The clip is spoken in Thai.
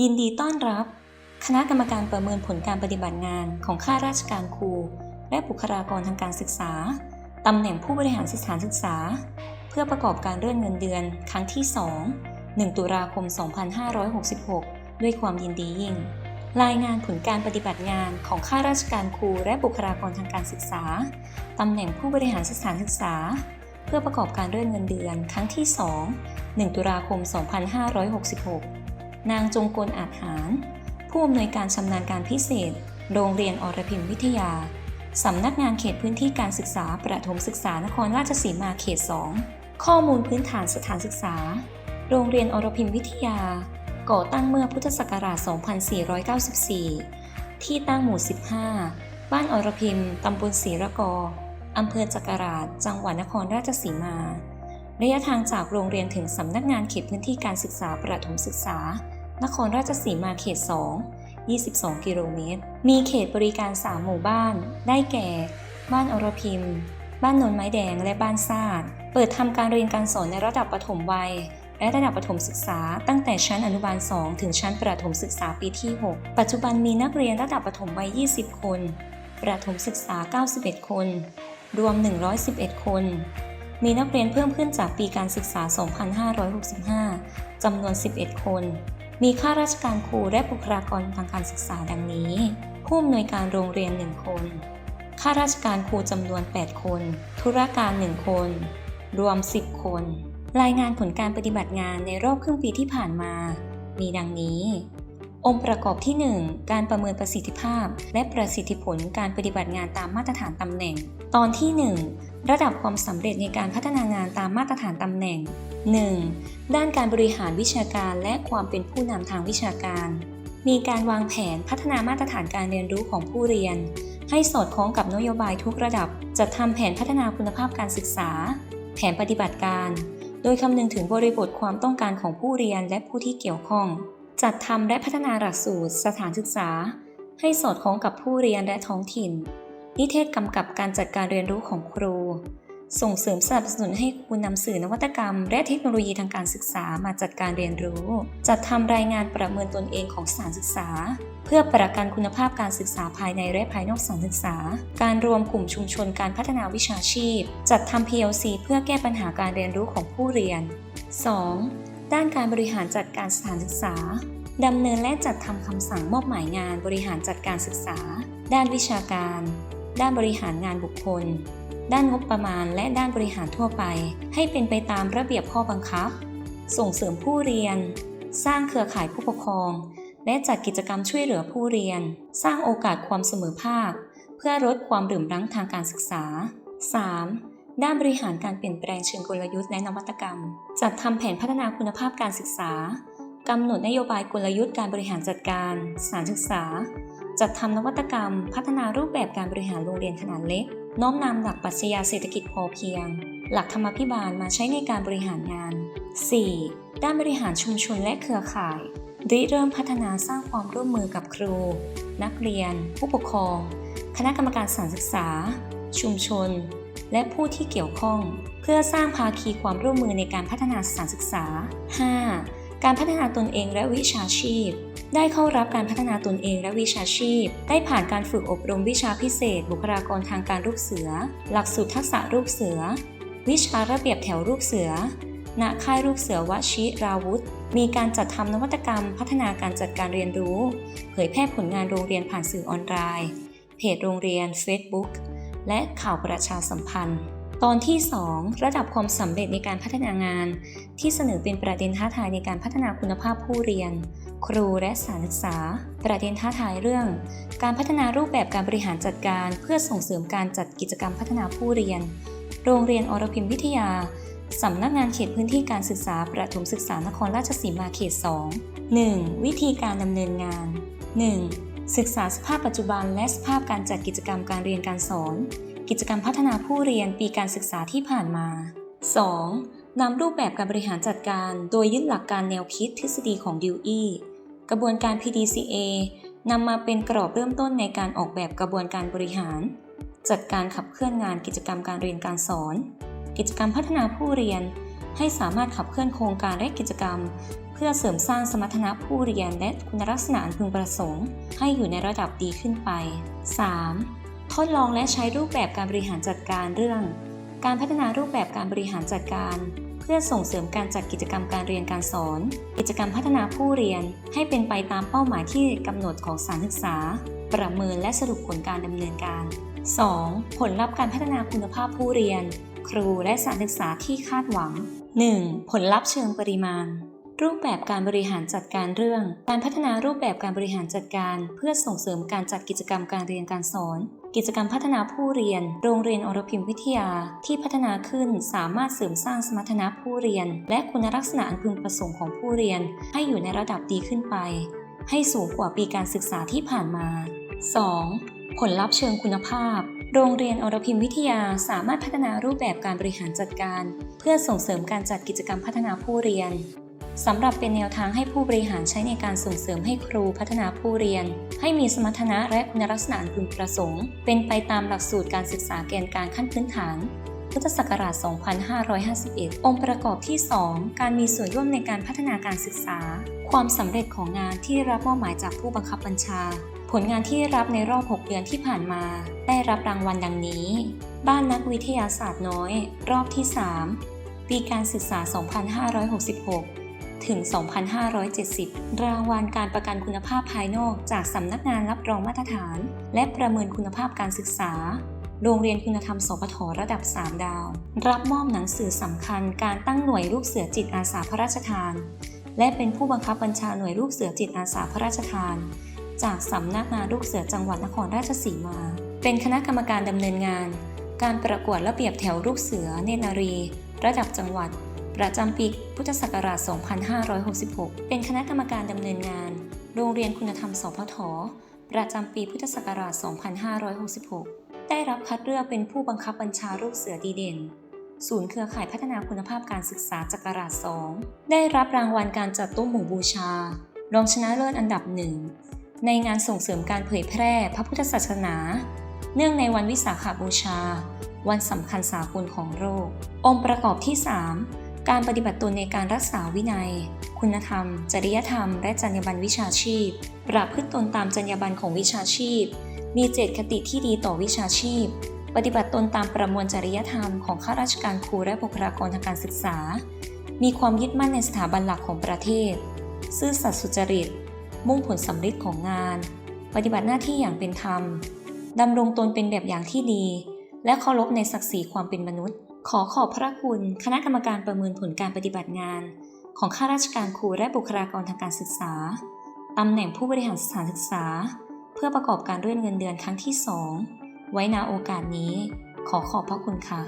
ยินดีต้อนรับ คณะกรรมการประเมินผลการปฏิบัติงานของข้าราชการครู และบุคลากรทางการศึกษา ตำแหน่งผู้บริหารสถานศึกษา เพื่อประกอบการเลื่อนเงินเดือนครั้งที่ 2 1 ตุลาคม 2566 ด้วยความยินดียิ่ง รายงานผลการปฏิบัติงานของข้าราชการครูและบุคลากรทางการศึกษา ตำแหน่งผู้บริหารสถานศึกษา เพื่อประกอบการเลื่อนเงินเดือนครั้งที่ 2 1 ตุลาคม 2566 นางจงกลอาจหาร ผู้อำนวยการชำนาญการพิเศษ โรงเรียนอรพิมวิทยา สำนักงานเขตพื้นที่การศึกษาประถมศึกษานครราชสีมาเขต 2 ข้อมูลพื้นฐานสถานศึกษา โรงเรียนอรพิมวิทยา ก่อตั้งเมื่อพุทธศักราช 2494 ที่ตั้งหมู่ 15 บ้านอรพิมตำบลศรีระกออำเภอจักราช จังหวัดนครราชสีมาระยะทางจากโรงเรียนถึงสำนักงานเขตพื้นที่การศึกษาประถมศึกษา นครราชสีมาเขต 2 22 กิโลเมตร มีเขตบริการ 3 หมู่บ้าน ได้แก่ บ้านอรพิมบ้านนนไม้แดงและบ้านซาด เปิดทำการเรียนการสอนในระดับประถมวัย และระดับประถมศึกษา ตั้งแต่ชั้นอนุบาล 2 ถึงชั้นประถมศึกษาปีที่ 6 ปัจจุบันมีนักเรียนระดับประถมวัย 20 คน ประถมศึกษา 91 คน รวม 111 คน มีนักเรียนเพิ่มขึ้นจากปีการศึกษา 2565 จำนวน 11 คน มีข้าราชการครูและบุคลากรทางการศึกษาดังนี้ ผู้อำนวยการโรงเรียน 1 คน ข้าราชการครูจำนวน 8 คน ธุรการ 1 คน รวม 10 คน รายงานผลการปฏิบัติงานในรอบครึ่งปีที่ผ่านมา มีดังนี้ องค์ประกอบที่ 1 การประเมินประสิทธิภาพ และประสิทธิผลการปฏิบัติงานตามมาตรฐานตำแหน่ง ตอนที่ 1 ระดับความสำเร็จในการพัฒนางานตามมาตรฐานตำแหน่ง 1. ด้านการบริหารวิชาการและความเป็นผู้นำทางวิชาการ มีการวางแผนพัฒนามาตรฐานการเรียนรู้ของผู้เรียน ให้สอดคล้องกับนโยบายทุกระดับ จัดทำแผนพัฒนาคุณภาพการศึกษา แผนปฏิบัติการ โดยคำนึงถึงบริบทความต้องการของผู้เรียนและผู้ที่เกี่ยวข้อง จัดทำและพัฒนาหลักสูตร สถานศึกษา ให้สอดคล้องกับผู้เรียนและท้องถิ่น นิเทศกำกับการจัดการเรียนรู้ของครู ส่งเสริมสนับสนุนให้ครูนำสื่อนวัตกรรม และเทคโนโลยีทางการศึกษามาจัดการเรียนรู้ จัดทำรายงานประเมินตนเองของสถานศึกษา เพื่อประกันคุณภาพการศึกษาภายในและภายนอกสถานศึกษา การรวมกลุ่มชุมชนการพัฒนาวิชาชีพ จัดทำ PLC เพื่อแก้ปัญหาการเรียนรู้ของผู้เรียน 2. ด้านการบริหารจัดการสถานศึกษาดำเนินและจัดทำคำสั่งมอบหมายงานบริหารจัดการศึกษา ด้านวิชาการ ด้านบริหารงานบุคคล ด้านงบประมาณ และด้านบริหารทั่วไป ให้เป็นไปตามระเบียบข้อบังคับ ส่งเสริมผู้เรียน สร้างเครือข่ายผู้ปกครอง และจัดกิจกรรมช่วยเหลือผู้เรียน สร้างโอกาสความเสมอภาค เพื่อลดความดื่มรั้งทางการศึกษา 3. ด้านบริหารการเปลี่ยนแปลงเชิงกลยุทธ์และนวัตกรรม จัดทำแผนพัฒนาคุณภาพการศึกษากำหนดนโยบายกลยุทธ์การบริหารจัดการสานศึกษา จัดทำนวัตกรรม พัฒนารูปแบบการบริหารโรงเรียนขนาดเล็ก น้อมนำหลักปรัชญาเศรษฐกิจพอเพียง หลักธรรมาภิบาลมาใช้ในการบริหารงาน 4. ด้านบริหารชุมชนและเครือข่ายริเริ่มพัฒนาสร้างความร่วมมือกับครู นักเรียน ผู้ปกครอง คณะกรรมการสานศึกษา ชุมชน และผู้ที่เกี่ยวข้อง เพื่อสร้างภาคีความร่วมมือในการพัฒนาสถานศึกษา 5. การพัฒนาตนเองและวิชาชีพ ได้เข้ารับการพัฒนาตนเองและวิชาชีพ ได้ผ่านการฝึกอบรมวิชาพิเศษ บุคลากรทางการลูกเสือ หลักสูตรทักษะลูกเสือ วิชาระเบียบแถวลูกเสือ ณ ค่ายลูกเสือวชิราวุธ มีการจัดทำนวัตกรรม พัฒนาการจัดการเรียนรู้ เผยแพร่ผลงานโรงเรียนผ่านสื่อออนไลน์ เพจโรงเรียน Facebook และข่าวประชาสัมพันธ์ ตอนที่ 2 ระดับความสำเร็จในการพัฒนางาน ที่เสนอเป็นประเด็นท้าทายในการพัฒนาคุณภาพผู้เรียน ครูและสานศึกษา ประเด็นท้าทายเรื่อง การพัฒนารูปแบบการบริหารจัดการ เพื่อส่งเสริมการจัดกิจกรรมพัฒนาผู้เรียน โรงเรียนอรพิมวิทยาสำนักงานเขตพื้นที่การศึกษาประถมศึกษานครราชสีมาเขต 2 1. วิธีการดำเนินงาน 1. ศึกษาสภาพปัจจุบันและสภาพการจัดกิจกรรมการเรียนการสอน กิจกรรมพัฒนาผู้เรียนปีการศึกษาที่ผ่านมา 2. นำรูปแบบการบริหารจัดการ โดยยึดหลักการแนวคิดทฤษฎีของดิวอีกระบวนการ PDCA นำมาเป็นกรอบเริ่มต้นในการออกแบบกระบวนการบริหาร จัดการขับเคลื่อนงานกิจกรรมการเรียนการสอน กิจกรรมพัฒนาผู้เรียน ให้สามารถขับเคลื่อนโครงการและกิจกรรม เพื่อเสริมสร้างสมรรถนะผู้เรียนและคุณลักษณะอันพึงประสงค์ ให้อยู่ในระดับดีขึ้นไป 3. ทดลองและใช้รูปแบบการบริหารจัดการเรื่อง การพัฒนารูปแบบการบริหารจัดการ เพื่อส่งเสริมการจัดกิจกรรมการเรียนการสอน กิจกรรมพัฒนาผู้เรียนให้เป็นไปตามเป้าหมายที่กำหนดของสถารศึกษา ประเมินและสรุปผลการดำเนินการ 2. ผลลัพธ์การพัฒนาคุณภาพผู้เรียน ครูและสถารศึกษาที่คาดหวัง 1. ผลลัพธ์เชิงปริมาณ รูปแบบการบริหารจัดการเรื่อง การพัฒนารูปแบบการบริหารจัดการ เพื่อส่งเสริมการจัดกิจกรรมการเรียนการสอน กิจกรรมพัฒนาผู้เรียน โรงเรียนอรพิมวิทยา ที่พัฒนาขึ้นสามารถเสริมสร้างสมรรถนะผู้เรียน และคุณลักษณะอันพึงประสงค์ของผู้เรียน ให้อยู่ในระดับดีขึ้นไป ให้สูงกว่าปีการศึกษาที่ผ่านมา 2. ผลลัพธ์เชิงคุณภาพ โรงเรียนอรพิมวิทยาสามารถพัฒนารูปแบบการบริหารจัดการ เพื่อส่งเสริมการจัดกิจกรรมพัฒนาผู้เรียน สำหรับเป็นแนวทางให้ผู้บริหารใช้ในการส่งเสริมให้ครูพัฒนาผู้เรียน ให้มีสมรรถนะและคุณลักษณะพึงประสงค์ เป็นไปตามหลักสูตรการศึกษาแกนการขั้นพื้นฐาน พุทธศักราช 2551 องค์ประกอบที่ 2 การมีส่วนร่วมในการพัฒนาการศึกษา ความสำเร็จของงานที่รับมอบหมายจากผู้บังคับบัญชา ผลงานที่รับในรอบ 6 เดือนที่ผ่านมา ได้รับรางวัลดังนี้ บ้านนักวิทยาศาสตร์น้อย รอบที่ 3 ปีการศึกษา 2566 ถึง 2570 รางวัลการประกันคุณภาพภายนอกจากสำนักงานรับรองมาตรฐาน และประเมินคุณภาพการศึกษา โรงเรียนคุณธรรมสปทระดับ 3 ดาว รับมอบหนังสือสำคัญการตั้งหน่วยลูกเสือจิตอาสาพระราชทาน และเป็นผู้บังคับบัญชาหน่วยลูกเสือจิตอาสาพระราชทาน จากสำนักงานลูกเสือจังหวัดนครราชสีมา เป็นคณะกรรมการดำเนินงาน การประกวดระเบียบแถวลูกเสือเนนารี ระดับจังหวัด ประจำปีพุทธศักราช 2566 เป็นคณะกรรมการดำเนินงาน โรงเรียนคุณธรรมสพท ประจำปีพุทธศักราช 2566 ได้รับคัดเลือกเป็นผู้บังคับบัญชาลูกเสือดีเด่น ศูนย์เครือข่ายพัฒนาคุณภาพการศึกษาจักราช 2 ได้รับรางวัลการจัดโตุ้มหมู่บูชารองชนะเลิศอันดับหนึ่งในงานส่งเสริมการเผยแพร่พระพุทธศาสนา เนื่องในวันวิสาขบูชา วันสำคัญสากลของโลกองค์ประกอบที่ 3 การปฏิบัติตนในการรักษาวินัย คุณธรรม จริยธรรม และจรรยาบรรณวิชาชีพ ประพฤติตนตามจรรยาบรรณของวิชาชีพ มีเจตคติที่ดีต่อวิชาชีพ ปฏิบัติตนตามประมวลจริยธรรมของข้าราชการครูและบุคลากรทางการศึกษา มีความยึดมั่นในสถาบันหลักของประเทศ ซื่อสัตย์สุจริต มุ่งผลสำเร็จของงาน ปฏิบัติหน้าที่อย่างเป็นธรรมดำรงตนเป็นแบบอย่างที่ดี และเคารพในศักดิ์ศรีความเป็นมนุษย์ ขอขอบพระคุณคณะกรรมการประเมินผลการปฏิบัติงาน ของข้าราชการครูและบุคลากรทางการศึกษา ตำแหน่งผู้บริหารสถานศึกษา เพื่อประกอบการด้วยเงินเดือนครั้งที่ 2 ไว้นาโอกาสนี้ ขอขอบพระคุณค่ะ